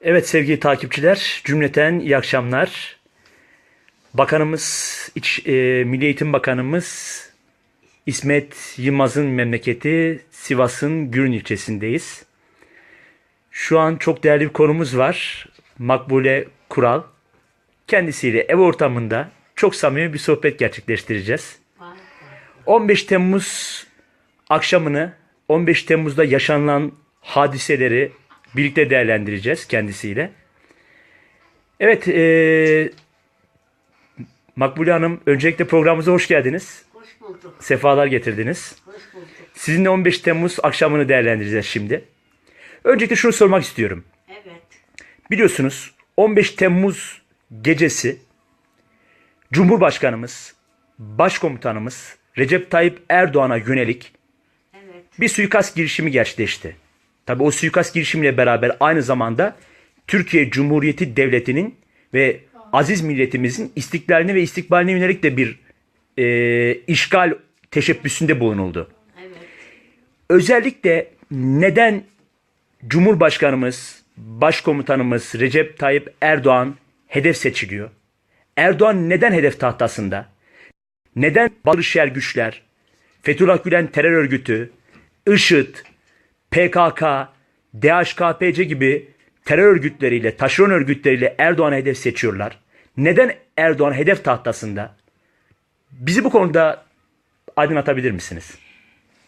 Evet sevgili takipçiler, cümleten iyi akşamlar. Bakanımız, İç, e, Milli Eğitim Bakanımız İsmet Yılmaz'ın memleketi Sivas'ın Gürün ilçesindeyiz. Şu an çok değerli bir konumuz var. Makbule Kural. Kendisiyle ev ortamında çok samimi bir sohbet gerçekleştireceğiz. 15 Temmuz akşamını 15 Temmuz'da yaşanılan hadiseleri birlikte değerlendireceğiz kendisiyle. Evet, e, Makbule Hanım öncelikle programımıza hoş geldiniz. Hoş bulduk. Sefalar getirdiniz. Hoş bulduk. Sizinle 15 Temmuz akşamını değerlendireceğiz şimdi. Öncelikle şunu sormak istiyorum. Evet. Biliyorsunuz 15 Temmuz gecesi Cumhurbaşkanımız, Başkomutanımız Recep Tayyip Erdoğan'a yönelik Evet. bir suikast girişimi gerçekleşti. Tabi o suikast girişimiyle beraber aynı zamanda Türkiye Cumhuriyeti Devleti'nin ve aziz milletimizin istiklaline ve istikbaline yönelik de bir e, işgal teşebbüsünde bulunuldu. Evet. Özellikle neden Cumhurbaşkanımız, Başkomutanımız Recep Tayyip Erdoğan hedef seçiliyor? Erdoğan neden hedef tahtasında? Neden barışyer güçler, Fethullah Gülen terör örgütü, IŞİD, PKK, DHKPC gibi terör örgütleriyle, taşeron örgütleriyle Erdoğan'ı hedef seçiyorlar? Neden Erdoğan hedef tahtasında? Bizi bu konuda aydınlatabilir misiniz?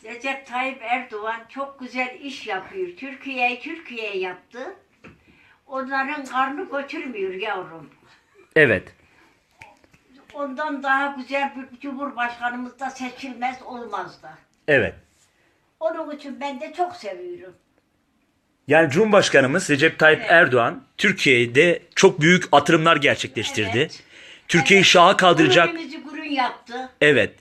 Recep Tayyip Erdoğan çok güzel iş yapıyor. Türkiye'yi Türkiye yaptı. Onların karnı götürmüyor yavrum. Evet. Ondan daha güzel bir cumhurbaşkanımız da seçilmez olmaz da. Evet. Onun için ben de çok seviyorum. Yani Cumhurbaşkanımız Recep Tayyip Erdoğan Türkiye'de çok büyük atılımlar gerçekleştirdi. Evet. Türkiye'yi Evet. şaha kaldıracak. Gururumuzu gurun yaptı. Evet.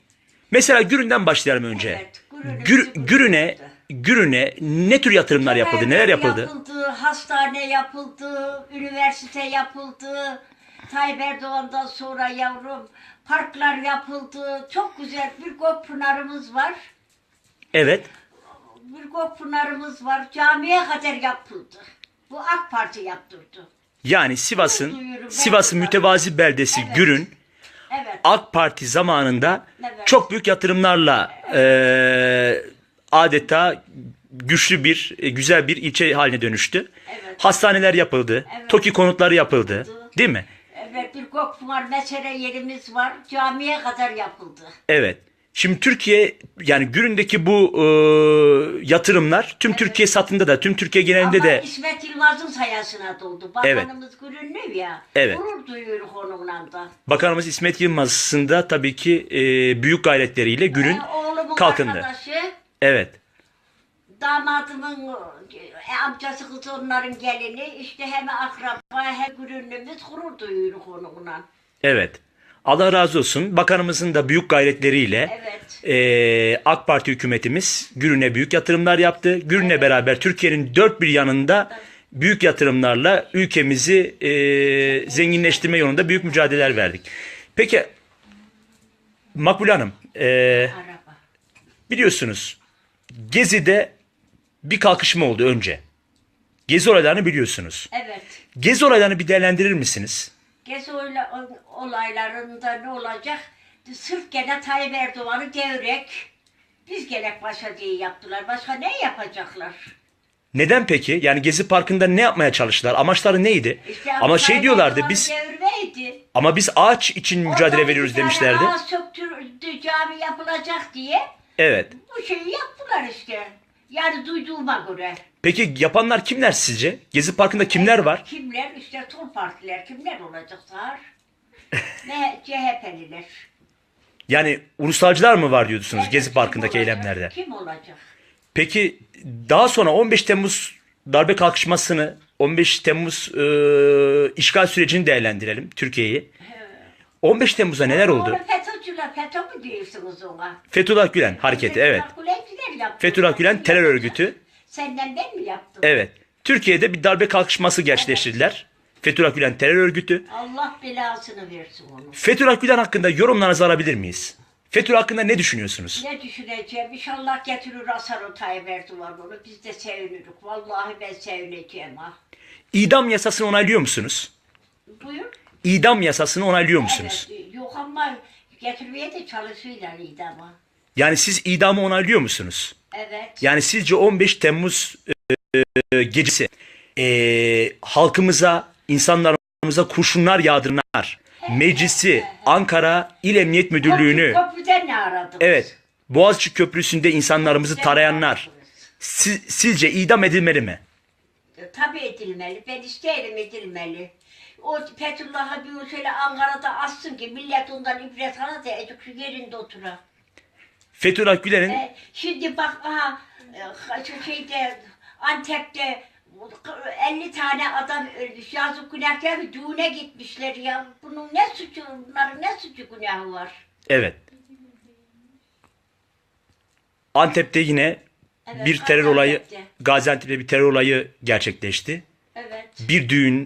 Mesela Gürün'den başlayalım önce. Evet, Gürün'ümüzü Gür, Gürün'e yaptı. Gürün'e ne tür yatırımlar yapıldı? Evler Neler yapıldı? Yapıldı, hastane yapıldı, üniversite yapıldı. Tayyip Erdoğan'dan sonra yavrum parklar yapıldı. Çok güzel bir Gökpınar'ımız var. Evet. Bir Gökpınar'ımız var. Camiye kadar yapıldı. Bu AK Parti yaptırdı. Yani Sivas'ın Duyuyorum, Sivas'ın ben- mütevazi beldesi Evet. Gürün Evet. AK Parti zamanında Evet. çok büyük yatırımlarla eee, adeta güçlü bir, e, güzel bir ilçe haline dönüştü. Evet. Hastaneler yapıldı. Evet. TOKİ konutları yapıldı. Değil mi? Evet bir Gökpınar mesele yerimiz var. Camiye kadar yapıldı. Evet. Şimdi Türkiye yani Gürün'deki bu e, yatırımlar tüm Türkiye satında da tüm Türkiye genelinde Ama de İsmet Yılmaz'ın sayesinde. Evet. Bakanımız Gürünlü ya. Evet. Gurur duyuyoruz onunla da. Bakanımız İsmet Yılmaz'ın da tabii ki e, büyük gayretleriyle Gürün oğlumun kalkındı. arkadaşı, Evet. damadımın e, amcası kız onların gelini, işte hem akraba hem gürünlümüz gurur duyuyoruz onunla. Evet. Allah razı olsun. Bakanımızın da büyük gayretleriyle Evet. e, AK Parti hükümetimiz Gürün'e büyük yatırımlar yaptı. Gürün'le beraber Türkiye'nin dört bir yanında büyük yatırımlarla ülkemizi e, zenginleştirme yolunda büyük mücadeleler verdik. Peki Makbule Hanım, e, biliyorsunuz Gezi'de bir kalkışma oldu önce. Gezi olaylarını biliyorsunuz. Evet. Gezi olaylarını bir değerlendirir misiniz? Gezi olaylarında ne olacak? Sırf gene Tayyip Erdoğan'ı gevrek, biz gerek başa diye yaptılar. Başka ne yapacaklar? Neden peki? Yani Gezi Parkı'nda ne yapmaya çalıştılar? Amaçları neydi? İşte Ama şey diyorlardı biz Gevreydi. ama biz ağaç için mücadele veriyoruz bir tane demişlerdi. ağaç söktürdü, cami yapılacak diye Evet. bu şeyi yaptılar işte. Yani duyduğuma göre. Peki yapanlar kimler sizce? Gezi Parkı'nda kimler var? Kimler? işte sol partiler kimler olacak Sağır? ne CHP'liler. Yani ulusalcılar mı var diyorsunuz Evet, Gezi kim Parkı'ndaki olacak? eylemlerde? Kim olacak? Peki daha sonra 15 Temmuz darbe kalkışmasını 15 Temmuz e, işgal sürecini değerlendirelim Türkiye'yi. 15 Temmuz'da neler oldu? Onu FETÖ'cüler, FETÖ mü diyorsunuz ona? Fethullah Gülen hareketi evet. Gülenciler yaptı. Fethullah Gülen terör örgütü. Senden ben mi yaptım? Evet. Türkiye'de bir darbe kalkışması gerçekleştirdiler. Fethullah Gülen terör örgütü. Allah belasını versin onu. Fethullah Gülen hakkında yorumlarınızı alabilir miyiz? Fethullah hakkında ne düşünüyorsunuz? Ne düşüneceğim? İnşallah getirir asar o Tayyip Erdoğan onu. Biz de seviniriz. Vallahi ben sevineceğim ha. İdam yasasını onaylıyor musunuz? Buyur. İdam yasasını onaylıyor musunuz? Evet, yok ama getirmeye de çalışıyorlar idama. Yani siz idamı onaylıyor musunuz? Evet. Yani sizce 15 Temmuz e, gecesi e, halkımıza, insanlarımıza kurşunlar yağdıranlar, meclisi, Ankara İl Emniyet Müdürlüğü'nü, Köprüden ne aradınız? evet, Boğaziçi Köprüsü'nde insanlarımızı tarayanlar, si- sizce idam edilmeli mi? E, Tabii edilmeli. Ben isterim edilmeli. O Fethullah'a bir şöyle Ankara'da assın ki millet ondan ibret alır da şu yerinde otura. Fethullah Gülen'in E, şimdi bak aha e, şeyde Antep'te 50 tane adam ölmüş. Yazık günahkar bir düğüne gitmişler ya. Bunun ne suçu, bunların ne suçu günahı var? Evet. Antep'te yine Evet, bir terör olayı, Gaziantep'te. Gaziantep'te bir terör olayı gerçekleşti. Evet. Bir düğün